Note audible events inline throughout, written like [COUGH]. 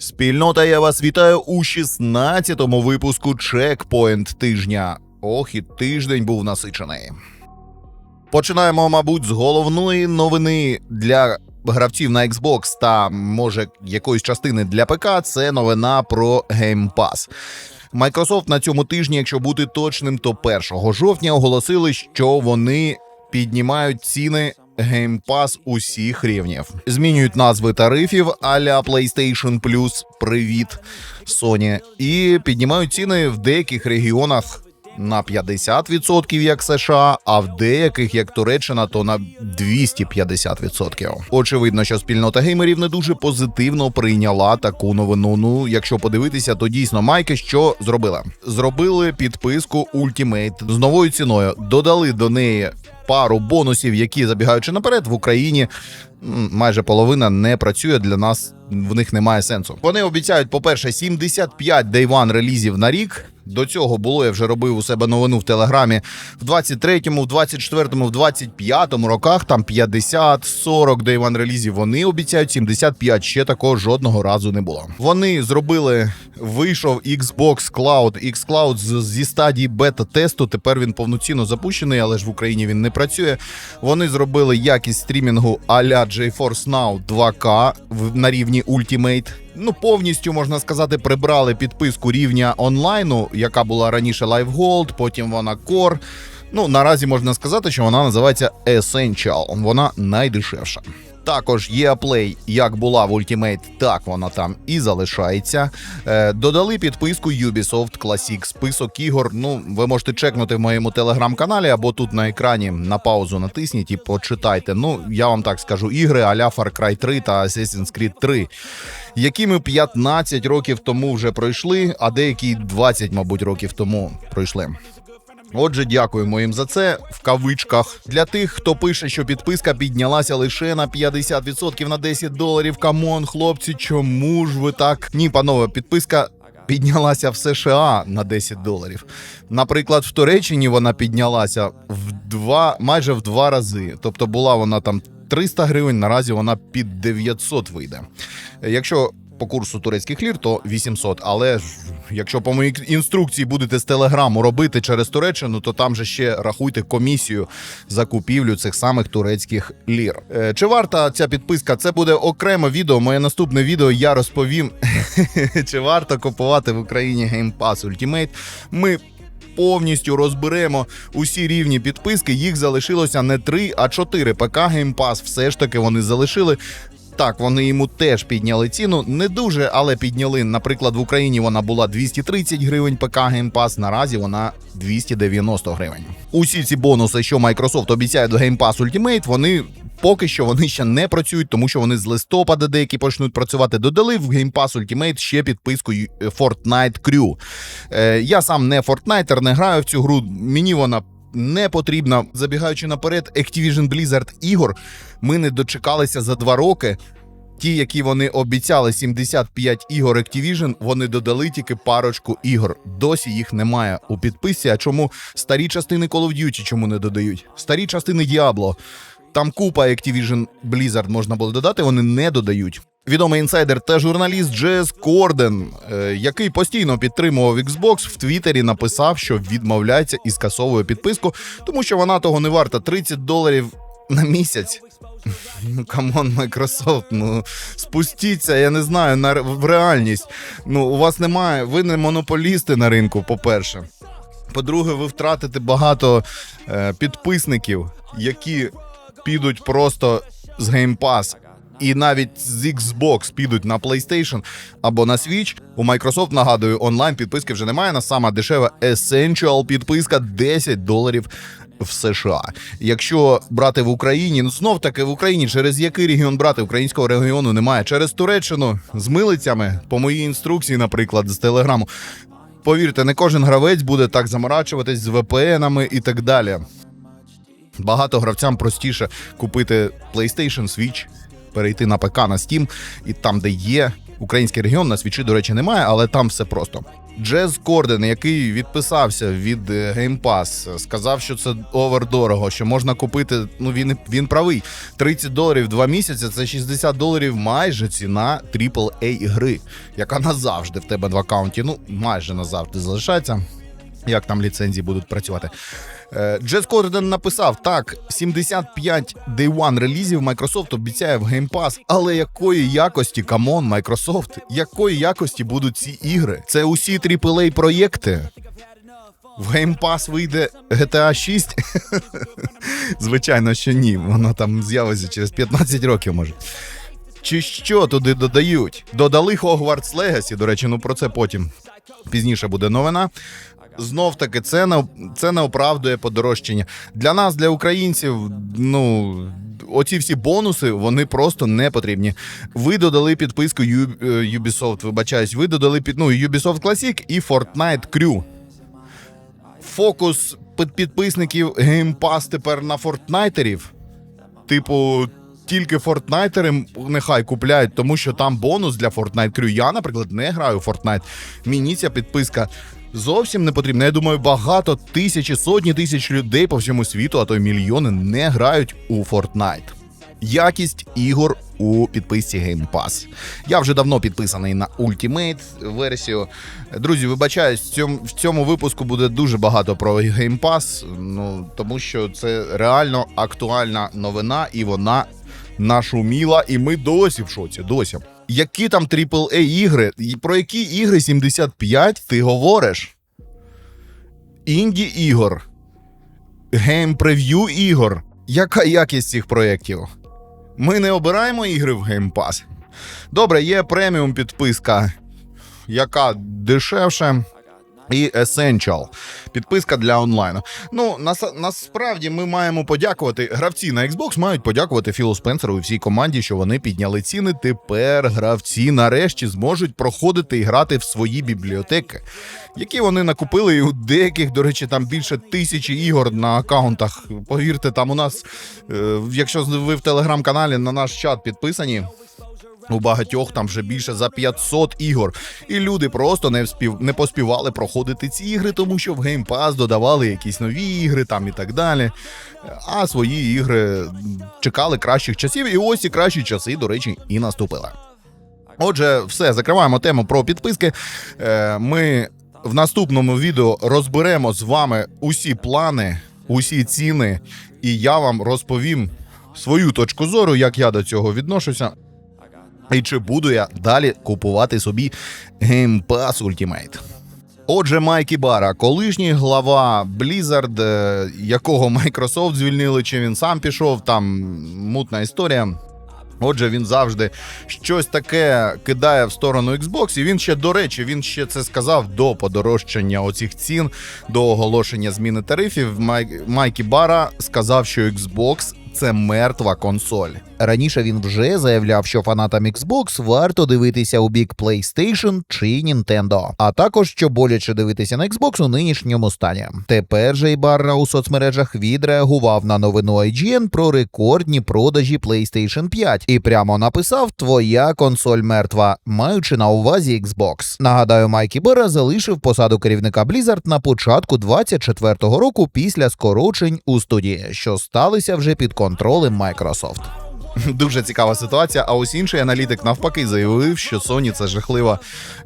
Спільнота, я вас вітаю у 16-му випуску Чекпоінт тижня. Ох, і тиждень був насичений. Починаємо, мабуть, з головної новини для гравців на Xbox та може якоїсь частини для ПК. Це новина про Game Pass. Microsoft на цьому тижні, якщо бути точним, то 1 жовтня оголосили, що вони піднімають ціни Pass усіх рівнів. Змінюють назви тарифів а-ля PlayStation Plus, привіт, Sony, і піднімають ціни в деяких регіонах. На 50% як США, а в деяких, як Туреччина, то на 250%. Очевидно, що спільнота геймерів не дуже позитивно прийняла таку новину. Ну, якщо подивитися, то дійсно майки що зробила? Зробили підписку Ultimate з новою ціною, додали до неї пару бонусів, які забігаючи наперед в Україні. Майже половина не працює для нас, в них немає сенсу. Вони обіцяють, по-перше, 75 Day One релізів на рік. До цього було, я вже робив у себе новину в Телеграмі в 23-му, в 24-му, в 25-му роках, там 50-40 Day One релізів. Вони обіцяють 75, ще такого жодного разу не було. Вони зробили, вийшов Xbox Cloud, xCloud зі стадії бета-тесту. Тепер він повноцінно запущений, але ж в Україні він не працює. Вони зробили якість стрімінгу а-ля GeForce Now 2K на рівні Ultimate. Ну, повністю можна сказати, прибрали підписку рівня онлайну, яка була раніше Live Gold, потім вона Core. Ну, наразі можна сказати, що вона називається Essential. Вона найдешевша. Також є Play, як була в Ultimate, так вона там і залишається. Е, додали підписку Ubisoft Classic, список ігор. Ну, ви можете чекнути в моєму телеграм-каналі або тут на екрані на паузу натисніть і почитайте. Ну, я вам так скажу, ігри а-ля Far Cry 3 та Assassin's Creed 3, які ми 15 років тому вже пройшли, а деякі 20, мабуть, років тому пройшли. Отже, дякуємо їм за це в кавичках. Для тих, хто пише, що підписка піднялася лише на 50% на 10 доларів. Камон, хлопці, чому ж ви так? Ні, панове, підписка. Піднялася в США на 10 доларів. Наприклад, в Туреччині вона піднялася в два, майже в два рази. Тобто була вона там 300 гривень, наразі вона під 900 вийде. Якщо по курсу турецьких лір, то 800. Але якщо по моїй інструкції будете з телеграму робити через Туреччину, то там же ще рахуйте комісію за купівлю цих самих турецьких лір. Е, Чи варта ця підписка? Це буде окреме відео. Моє наступне відео я розповім, [LAUGHS] чи варто купувати в Україні Game Pass Ultimate. Ми повністю розберемо усі рівні підписки. Їх залишилося не 3, а 4. ПК Game Pass все ж таки вони залишили. Так, вони йому теж підняли ціну. Не дуже, але підняли. Наприклад, в Україні вона була 230 гривень ПК Game Pass, наразі вона 290 гривень. Усі ці бонуси, що Microsoft обіцяє до Game Pass Ultimate, вони поки що вони ще не працюють, тому що вони з листопада деякі почнуть працювати. Додали в Game Pass Ultimate ще підписку е, Fortnite Crew. Е, я сам не Fortnite, не граю в цю гру. Мені вона не потрібна. Забігаючи наперед, Activision Blizzard ігор ми не дочекалися за два роки. Ті, які вони обіцяли 75 ігор Activision, вони додали тільки парочку ігор. Досі їх немає у підписці. А чому старі частини Call of Duty чому не додають? Старі частини Diablo. Там купа Activision Blizzard можна було додати, вони не додають. Відомий інсайдер та журналіст Джес Корден, е, який постійно підтримував Xbox, в Твіттері написав, що відмовляється і скасовує підписку, тому що вона того не варта 30 доларів на місяць. [LAUGHS] Ну, камон, Microsoft, ну спустіться, я не знаю, на в реальність. Ну, у вас немає, ви не монополісти на ринку, по-перше. По-друге, ви втратите багато е, підписників, які підуть просто з Game Pass. І навіть з Xbox підуть на PlayStation або на Switch. У Microsoft, нагадую, онлайн підписки вже немає. На сама дешева Essential підписка 10 доларів в США. Якщо брати в Україні, ну знов таки в Україні, через який регіон брати українського регіону немає. Через Туреччину з милицями, по моїй інструкції, наприклад, з телеграму. Повірте, не кожен гравець буде так заморачуватись з VPN-ами і так далі. Багато гравцям простіше купити PlayStation, Switch, перейти на ПК на Steam, і там, де є український регіон, на свічі, до речі, немає, але там все просто. Джез Корден, який відписався від е, Game Pass, сказав, що це овердорого, що можна купити. Ну він він правий. 30 доларів два місяці це 60 доларів майже ціна AAA гри, яка назавжди в тебе в аккаунті. Ну майже назавжди залишається. Як там ліцензії будуть працювати? Е, Джес Корден написав: так, 75 Day One релізів Microsoft обіцяє в Game Pass, але якої якості, камон, Microsoft, якої якості будуть ці ігри? Це усі AAA проєкти. В Game Pass вийде GTA 6? [LAUGHS] Звичайно, що ні. Воно там з'явиться через 15 років, може. Чи що туди додають? Додали Hogwarts Legacy, до речі, ну про це потім пізніше буде новина. Знов таки, це не, це не оправдує подорожчання. Для нас, для українців, ну. Оці всі бонуси вони просто не потрібні. Ви додали підписку е, Ubisoft, вибачаюсь, ви додали під ну, Ubisoft Classic і Fortnite Crew. Фокус під- підписників Game Pass тепер на фортнайтерів. Типу, тільки фортнайтери нехай купляють, тому що там бонус для Fortnite Crew. Я, наприклад, не граю в Fortnite. Мені ця підписка зовсім не потрібна. Я думаю, багато тисячі, сотні тисяч людей по всьому світу, а то й мільйони, не грають у Fortnite. Якість ігор у підписці Game Pass. Я вже давно підписаний на Ultimate версію. Друзі, вибачаюсь, в цьому, випуску буде дуже багато про Game Pass, ну тому що це реально актуальна новина, і вона нашуміла, і ми досі в шоці. Досі. Які там AAA ігри? Про які ігри 75 ти говориш? Інді ігор, гейм прев'ю ігор. Яка якість цих проєктів? Ми не обираємо ігри в Game Pass. Добре, є преміум підписка, яка дешевше. І Essential. підписка для онлайну. Ну нас, насправді ми маємо подякувати. Гравці на Xbox мають подякувати Філу Спенсеру і всій команді, що вони підняли ціни. Тепер гравці нарешті зможуть проходити і грати в свої бібліотеки, які вони накупили. І у деяких, до речі, там більше тисячі ігор на аккаунтах. Повірте, там у нас, е, якщо ви в телеграм-каналі на наш чат підписані. У багатьох там вже більше за 500 ігор, і люди просто не вспів не поспівали проходити ці ігри, тому що в Game Pass додавали якісь нові ігри там і так далі. А свої ігри чекали кращих часів, і ось ці кращі часи, до речі, і наступили. Отже, все, закриваємо тему про підписки. Е, Ми в наступному відео розберемо з вами усі плани, усі ціни, і я вам розповім свою точку зору, як я до цього відношуся. І чи буду я далі купувати собі Game Pass Ultimate? Отже, Майкі Бара, колишній глава Blizzard, е, якого Microsoft звільнили, чи він сам пішов, там мутна історія. Отже, він завжди щось таке кидає в сторону Xbox, і він ще, до речі, він ще це сказав до подорожчання оцих цін, до оголошення зміни тарифів. Май... Майкі Бара сказав, що Xbox це мертва консоль. Раніше він вже заявляв, що фанатам Xbox варто дивитися у бік PlayStation чи Nintendo, а також що боляче дивитися на Xbox у нинішньому стані. Тепер же Ібарра у соцмережах відреагував на новину IGN про рекордні продажі PlayStation 5 і прямо написав: Твоя консоль мертва, маючи на увазі Xbox. Нагадаю, Майкі Бера залишив посаду керівника Blizzard на початку 24-го року після скорочень у студії, що сталися вже під контролем Microsoft. [LAUGHS] Дуже цікава ситуація. А ось інший аналітик навпаки заявив, що Sony це жахлива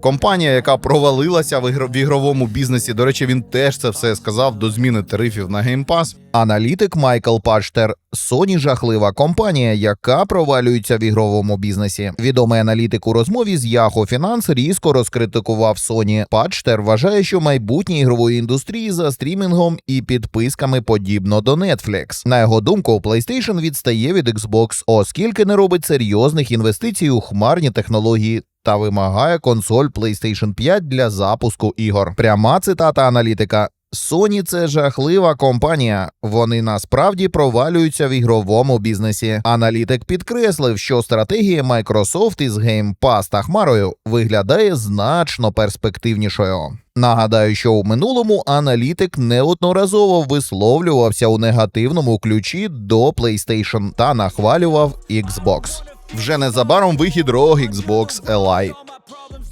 компанія, яка провалилася в, ігро- в ігровому бізнесі. До речі, він теж це все сказав до зміни тарифів на Game Pass. Аналітик Майкл Пачтер Sony жахлива компанія, яка провалюється в ігровому бізнесі. Відомий аналітик у розмові з Yahoo Finance різко розкритикував Sony. Пачтер вважає, що майбутнє ігрової індустрії за стрімінгом і підписками подібно до Netflix. На його думку, PlayStation відстає від Xbox, оскільки не робить серйозних інвестицій у хмарні технології. Та вимагає консоль PlayStation 5 для запуску ігор. Пряма цитата аналітика. Sony – це жахлива компанія. Вони насправді провалюються в ігровому бізнесі. Аналітик підкреслив, що стратегія Microsoft із Game Pass та Хмарою виглядає значно перспективнішою. Нагадаю, що у минулому аналітик неодноразово висловлювався у негативному ключі до PlayStation та нахвалював Xbox. Вже незабаром вихід ROG Xbox Li.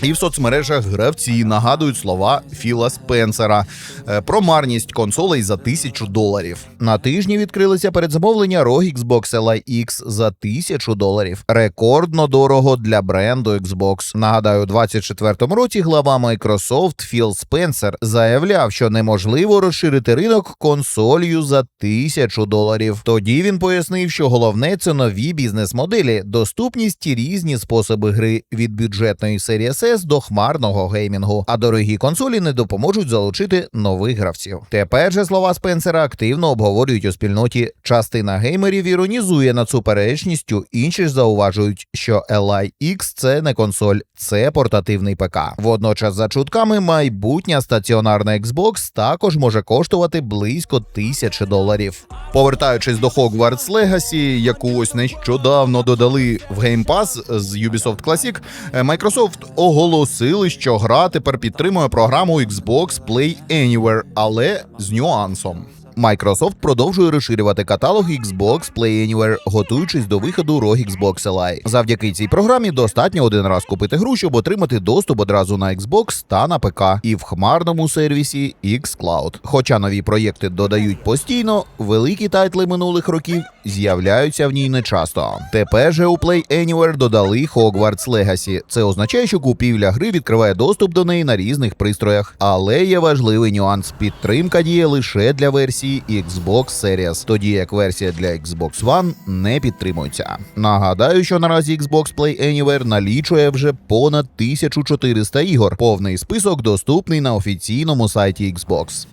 І в соцмережах гравці нагадують слова Філа Спенсера е, про марність консолей за тисячу доларів. На тижні відкрилися передзамовлення ROG Xbox Li X за тисячу доларів. Рекордно дорого для бренду Xbox. Нагадаю, у 24-му році глава Microsoft Філ Спенсер заявляв, що неможливо розширити ринок консолью за тисячу доларів. Тоді він пояснив, що головне це нові бізнес-моделі, доступність і різні способи гри від бюджетної серії SS до хмарного геймінгу. А дорогі консолі не допоможуть залучити нових гравців. Тепер же слова Спенсера активно обговорюють у спільноті. Частина геймерів іронізує над суперечністю, інші ж зауважують, що Li X – це не консоль, це портативний ПК. Водночас, за чутками, майбутня стаціонарна Xbox також може коштувати близько тисячі доларів. Повертаючись до Hogwarts Legacy, яку ось нещодавно додали в Game Pass з Ubisoft Classic, е, Microsoft оголосили, що гра тепер підтримує програму Xbox Play Anywhere, але з нюансом. Microsoft продовжує розширювати каталог Xbox Play Anywhere, готуючись до виходу ROG Xbox Li. Завдяки цій програмі достатньо один раз купити гру, щоб отримати доступ одразу на Xbox та на ПК, і в хмарному сервісі xCloud. Хоча нові проєкти додають постійно, великі тайтли минулих років з'являються в ній нечасто. Тепер же у Play Anywhere додали Hogwarts Legacy. Це означає, що купівля гри відкриває доступ до неї на різних пристроях. Але є важливий нюанс: підтримка діє лише для версії Xbox Series, тоді як версія для Xbox One не підтримується. Нагадаю, що наразі Xbox Play Anywhere налічує вже понад 1400 ігор. Повний список доступний на офіційному сайті Xbox.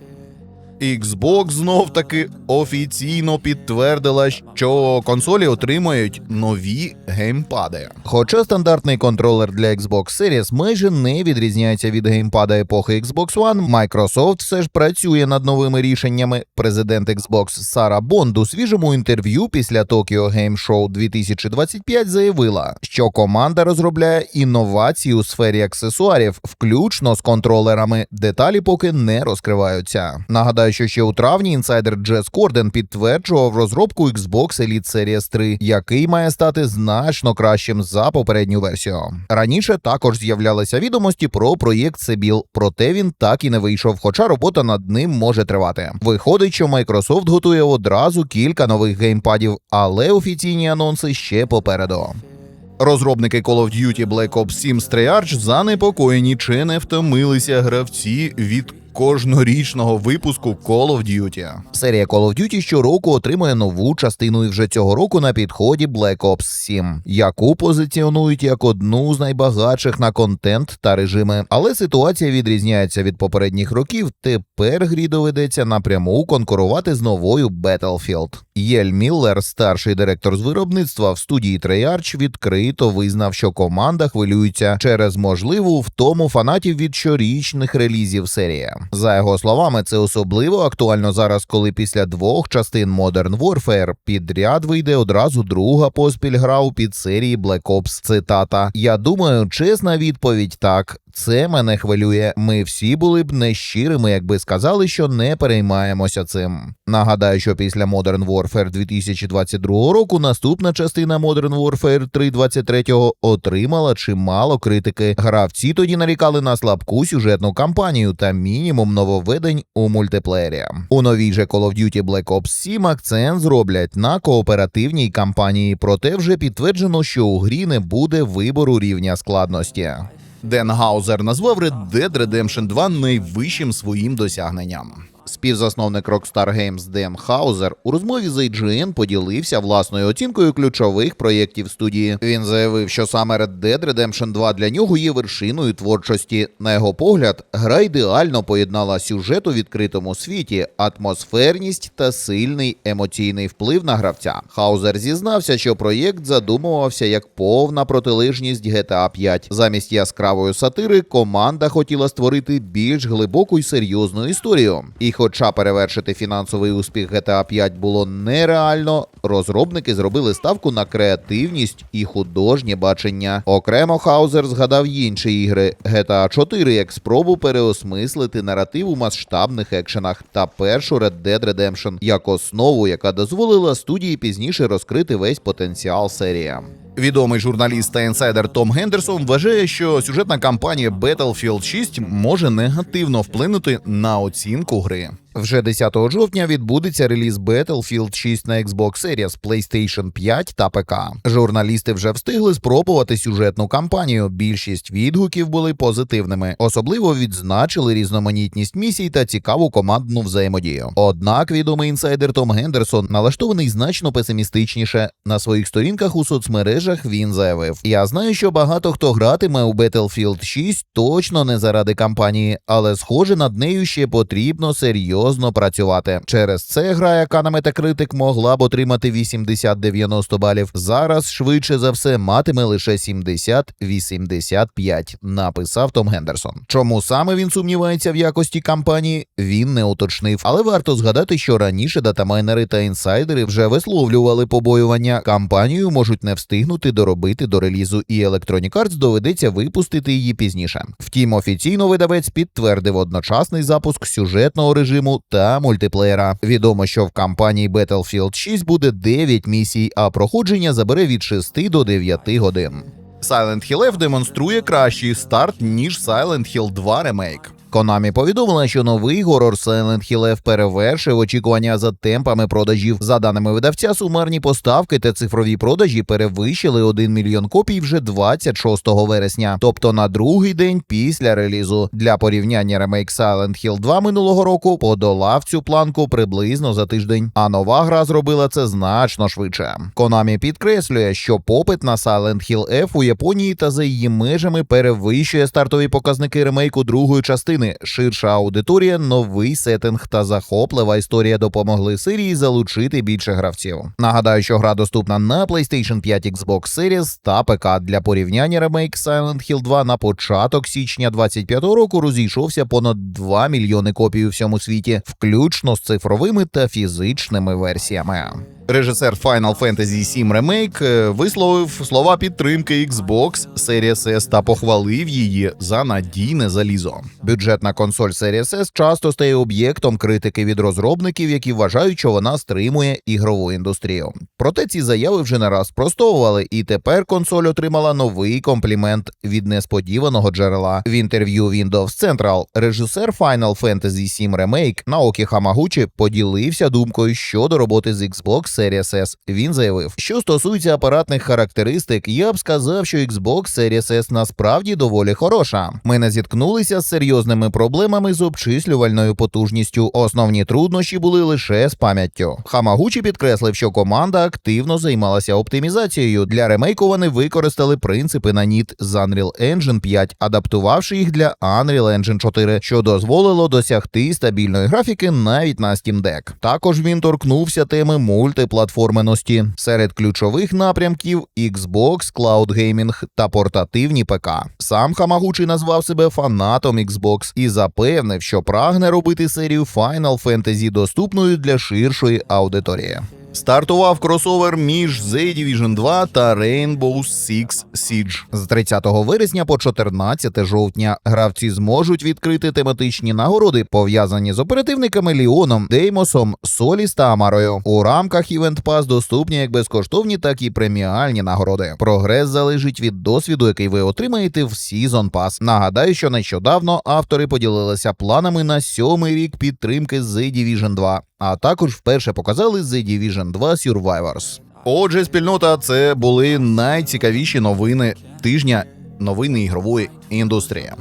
Xbox знов таки офіційно підтвердила, що консолі отримають нові геймпади. Хоча стандартний контролер для Xbox Series майже не відрізняється від геймпада епохи Xbox One, Microsoft все ж працює над новими рішеннями. Президент Xbox Сара Бонд у свіжому інтерв'ю після Tokyo Game Show 2025 заявила, що команда розробляє інновації у сфері аксесуарів, включно з контролерами. Деталі поки не розкриваються. Нагадаю, що ще у травні інсайдер Джес Корден підтверджував розробку Xbox Elite Series 3, який має стати значно кращим за попередню версію. Раніше також з'являлися відомості про проєкт Себіл, проте він так і не вийшов, хоча робота над ним може тривати. Виходить, що Microsoft готує одразу кілька нових геймпадів, але офіційні анонси ще попереду. Розробники Call of Duty Black Ops 7 Treyarch занепокоєні, чи не втомилися гравці від кожнорічного випуску Call of Duty. Серія Call of Duty щороку отримує нову частину і вже цього року на підході Black Ops 7, яку позиціонують як одну з найбагатших на контент та режими. Але ситуація відрізняється від попередніх років. Тепер грі доведеться напряму конкурувати з новою Battlefield. Єль Міллер, старший директор з виробництва в студії Treyarch, відкрито визнав, що команда хвилюється через можливу втому фанатів від щорічних релізів серії. За його словами, це особливо актуально зараз, коли після двох частин Modern Warfare підряд вийде одразу друга поспіль гра у підсерії Black Ops. Цитата: Я думаю, чесна відповідь так. Це мене хвилює. Ми всі були б нещирими, якби сказали, що не переймаємося цим. Нагадаю, що після Modern Warfare 2022 року наступна частина Modern Warfare 323 отримала чимало критики. Гравці тоді нарікали на слабку сюжетну кампанію та мінімум нововведень у мультиплеєрі. У новій же Call of Duty Black Ops 7 акцент зроблять на кооперативній кампанії, проте вже підтверджено, що у грі не буде вибору рівня складності. Ден Гаузер назвав Red Dead Redemption 2 найвищим своїм досягненням. Співзасновник Rockstar Games Дем Хаузер у розмові з IGN поділився власною оцінкою ключових проєктів студії. Він заявив, що саме Red Dead Redemption 2 для нього є вершиною творчості. На його погляд, гра ідеально поєднала сюжет у відкритому світі, атмосферність та сильний емоційний вплив на гравця. Хаузер зізнався, що проєкт задумувався як повна протилежність GTA 5. Замість яскравої сатири команда хотіла створити більш глибоку й серйозну історію. І хоча перевершити фінансовий успіх GTA 5 було нереально, розробники зробили ставку на креативність і художнє бачення. Окремо Хаузер згадав інші ігри GTA 4 як спробу переосмислити наратив у масштабних екшенах та першу Red Dead Redemption як основу, яка дозволила студії пізніше розкрити весь потенціал серії. Відомий журналіст та інсайдер Том Гендерсон вважає, що сюжетна кампанія Battlefield 6 може негативно вплинути на оцінку гри. Вже 10 жовтня відбудеться реліз Battlefield 6 на Xbox Series, PlayStation 5 та ПК. Журналісти вже встигли спробувати сюжетну кампанію. Більшість відгуків були позитивними. Особливо відзначили різноманітність місій та цікаву командну взаємодію. Однак відомий інсайдер Том Гендерсон налаштований значно песимістичніше. На своїх сторінках у соцмережах він заявив: Я знаю, що багато хто гратиме у Battlefield 6 точно не заради кампанії, але схоже над нею ще потрібно серйозно працювати. Через це гра, яка на Metacritic могла б отримати 80-90 балів, зараз швидше за все матиме лише 70-85, написав Том Гендерсон. Чому саме він сумнівається в якості кампанії, він не уточнив. Але варто згадати, що раніше датамайнери та інсайдери вже висловлювали побоювання. Кампанію можуть не встигнути доробити до релізу, і Electronic Arts доведеться випустити її пізніше. Втім, офіційно видавець підтвердив одночасний запуск сюжетного режиму та мультиплеєра. Відомо, що в кампанії Battlefield 6 буде 9 місій, а проходження забере від 6 до 9 годин. Silent Hill F демонструє кращий старт ніж Silent Hill 2 ремейк. Konami повідомила, що новий горор Silent Hill перевершив очікування за темпами продажів. За даними видавця, сумарні поставки та цифрові продажі перевищили 1 мільйон копій вже 26 вересня, тобто на другий день після релізу. Для порівняння ремейк Silent Hill 2 минулого року подолав цю планку приблизно за тиждень. А нова гра зробила це значно швидше. Konami підкреслює, що попит на Silent Hill F у Японії та за її межами перевищує стартові показники ремейку другої частини. Ширша аудиторія, новий сеттинг та захоплива історія допомогли серії залучити більше гравців. Нагадаю, що гра доступна на PlayStation 5, Xbox Series та ПК. Для порівняння ремейк Silent Hill 2 на початок січня 25-го року розійшовся понад 2 мільйони копій у всьому світі, включно з цифровими та фізичними версіями. Режисер Final Fantasy VII Remake е, висловив слова підтримки Xbox Series S та похвалив її за надійне залізо. Бюджетна консоль Series S часто стає об'єктом критики від розробників, які вважають, що вона стримує ігрову індустрію. Проте ці заяви вже не раз спростовували, і тепер консоль отримала новий комплімент від несподіваного джерела. В інтерв'ю Windows Central режисер Final Fantasy VII Remake Наокі Хамагучі поділився думкою щодо роботи з Xbox Series S. Він заявив, що стосується апаратних характеристик, я б сказав, що Xbox Series S насправді доволі хороша. Ми не зіткнулися з серйозними проблемами з обчислювальною потужністю. Основні труднощі були лише з пам'яттю. Хамагучі підкреслив, що команда активно займалася оптимізацією. Для ремейку вони використали принципи на ніт з Unreal Engine 5, адаптувавши їх для Unreal Engine 4, що дозволило досягти стабільної графіки навіть на Steam Deck. Також він торкнувся теми мультиплатформеності серед ключових напрямків Xbox, Cloud Gaming та портативні ПК. Сам Хамагучі назвав себе фанатом Xbox і запевнив, що прагне робити серію Final Fantasy доступною для ширшої аудиторії. Стартував кросовер між The Division 2 та Rainbow Six Siege. З 30 вересня по 14 жовтня гравці зможуть відкрити тематичні нагороди, пов'язані з оперативниками Ліоном, Деймосом, Соліс та Амарою. У рамках Event Pass доступні як безкоштовні, так і преміальні нагороди. Прогрес залежить від досвіду, який ви отримаєте в Season Pass. Нагадаю, що нещодавно автори поділилися планами на сьомий рік підтримки The Division 2 а також вперше показали The Division 2 Survivors. Отже, спільнота, це були найцікавіші новини тижня. Новини ігрової індустрії.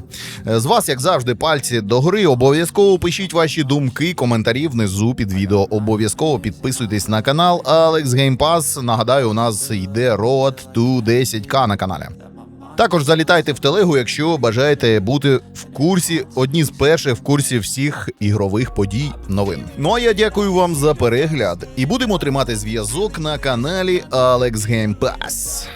З вас, як завжди, пальці догори. Обов'язково пишіть ваші думки, коментарі внизу під відео. Обов'язково підписуйтесь на канал Alex Game Pass. Нагадаю, у нас йде Road to 10к на каналі. Також залітайте в телегу, якщо бажаєте бути в курсі, одні з перших в курсі всіх ігрових подій новин. Ну а я дякую вам за перегляд і будемо тримати зв'язок на каналі Alex Game Pass.